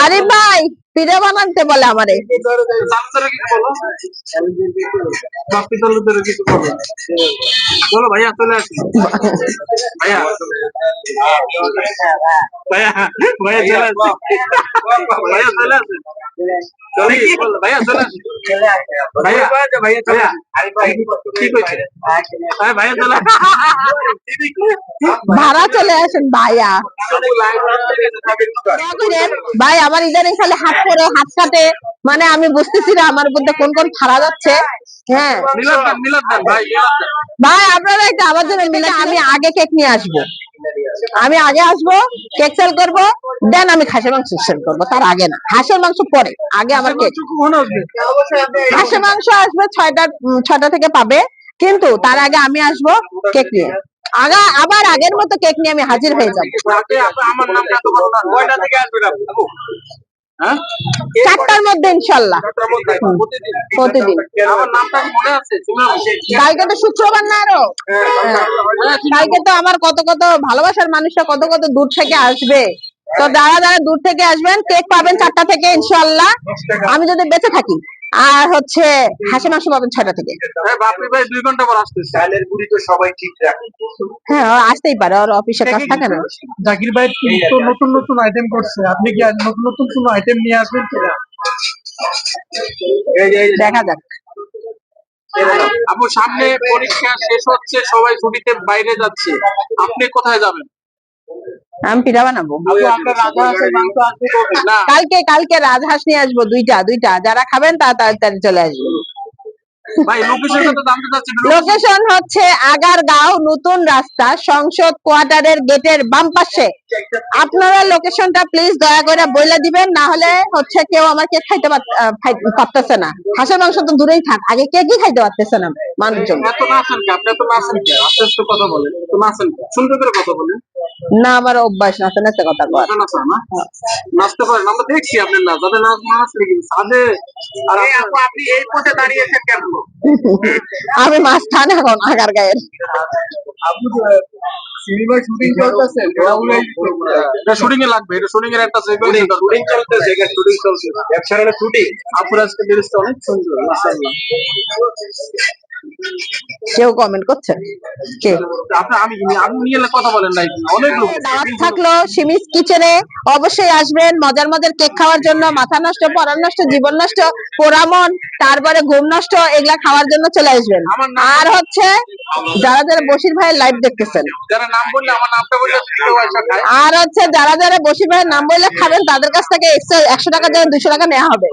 আরিফ ভাই পিঠা বানাতে বলে আমারে। বলো ভাইয়া চলে আসি। ভাইয়া ভাইয়া ভাইয়া চলে আসি। ভাইয়া চলে আসি। ভাড়া চলে আসেন ভাইয়া। ভাই আমার ইদানিং খালি হাত করে হাত কাটে মানে আমি বুঝতেছি না আমার মধ্যে কোন কোন ফাড়া যাচ্ছে। হ্যাঁ। ভাই আপনারা একটু আমার জন্য মিলে আমি আগে কেক নিয়ে আসব। আমি আগে আসব কেক সেল করব দেন আমি খাসের মাংস সেল করব। তার আগে না হাঁসের মাংস পরে আগে আমার কেক। হাঁসের মাংস আসবে ছয়টা ছয়টা থেকে পাবে। কিন্তু তার আগে আমি আসব কেক নিয়ে। আগা আবার আগের মতো কেক নিয়ে আমি হাজির হয়ে যাব। হ্যাঁ? চারটার মধ্যে ইনশাল্লাহ। প্রতিদিন। কালকে তো শুক্রবার না আরও? কালকে তো আমার কত কত ভালোবাসার মানুষরা কত কত দূর থেকে আসবে। তো যারা যারা দূর থেকে আসবেন কেক পাবেন চারটা থেকে ইনশাল্লাহ। আমি যদি বেঁচে থাকি। আর হচ্ছে হাসি মাংস পাবেন ছয়টা থেকে। হ্যাঁ ভাই দুই ঘণ্টা পর আসতেছে। চালের গুড়ি তো সবাই ঠিক রাখে। হ্যাঁ আসতেই পারে ওর অফিসে কাজ থাকে না। জাকির ভাই তো নতুন নতুন আইটেম করছে। আপনি কি নতুন নতুন কোনো আইটেম নিয়ে আসবেন কিনা? এই যে এই যে। দেখা যাক। আপু সামনে পরীক্ষা শেষ হচ্ছে সবাই ছুটিতে বাইরে যাচ্ছে। আপনি কোথায় যাবেন? আমি পিঠা বানাবো। আসবে কবে? না কালকে কালকে রাজহাঁস নিয়ে আসব দুইটা দুইটা। যারা খাবেন তারা তাড়াতাড়ি চলে আসবে। তো লোকেশন হচ্ছে আগারগাঁও নতুন রাস্তা সংসদ কোয়ার্টারের গেটের বাম পাশে। আপনারা লোকেশনটা প্লিজ দয়া করে বলে দিবেন না হলে হচ্ছে কেউ আমার আমাকে খাইতে পার- পারতেছে না। হাঁসের মাংস তো দূরেই থাক আগে কে কি খাইতে পারতেছে না মানুষজন? এত নাচেন কি? আপনি কি? আস্তে আস্তে কথা বলেন। তো নাচেন কি? সুন্দর করে কথা বলেন। না আমার অভ্যাস কথা নাচা নাচা না নাচতে পারেন আমরা দেখছি আপনার নাচ যাদের নাচ না নাচলে কিন্তু সাজে। আর আপু আপনি এই পথে দাঁড়িয়েছেন কেন? আমি মাছ খান এখন আগার গায়ের আপনি সিনেমা শুটিং চলতেছে এটা শুটিং এ লাগবে এটা শুটিং এর একটা শুটিং শুটিং চলতেছে এখানে শুটিং চলছে হলে শুটিং আপুর আজকে ড্রেসটা অনেক সুন্দর মাশাআল্লাহ। কেউ কমেন্ট করছে। কে? দাওয়াত থাকল সিমিস কিচেনে। অবশ্যই আসবেন মজার মজার কেক খাওয়ার জন্য মাথা নষ্ট পড়ার নষ্ট জীবন নষ্ট পোড়ামন তারপরে ঘুম নষ্ট এগুলা খাওয়ার জন্য চলে আসবেন। আর হচ্ছে যারা যারা বশির ভাইয়ের লাইভ দেখতেছেন। আর হচ্ছে যারা যারা বশির ভাইয়ের নাম বললে খাবেন তাদের কাছ থেকে এক্সট্রা একশো টাকা যেন দুশো টাকা নেওয়া হবে।